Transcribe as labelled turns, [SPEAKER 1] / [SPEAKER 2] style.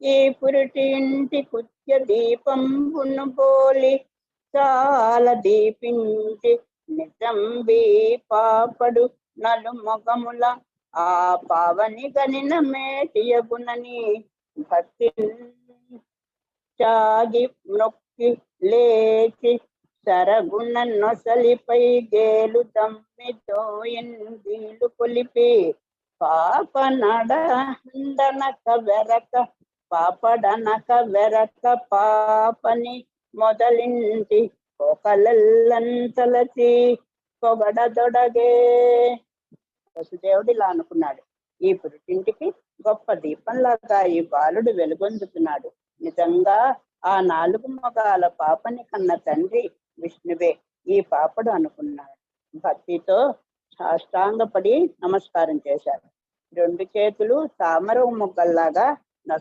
[SPEAKER 1] ఈ పురిటి ఇంటి కుత్య దీపం పోలి చాలా దీపించి నిజంబి పాపడు నలు మొగముల ఆ పావని గనిన మేటియగునని భక్తి చాగి నొక్కి లేచి సరగుణ నొసలిపై గేలు దమ్మితో ఎందీలు కొలిపి పాప నడనక వెరక పాపడనక వెరక పాపని మొదలింటి ఒకలెల్లంతలచి పొగడదొడగే. వసుదేవుడు ఇలా అనుకున్నాడు. ఈ పురుటింటికి గొప్ప దీపంలాగా ఈ బాలుడు వెలుగొందుతున్నాడు. నిజంగా ఆ నాలుగు మొగాల పాపని కన్న తండ్రి విష్ణువే ఈ పాపడు అనుకున్నాడు. భక్తితో సాష్టాంగపడి నమస్కారం చేశాడు. రెండు చేతులు తామర మొగ్గల్లాగా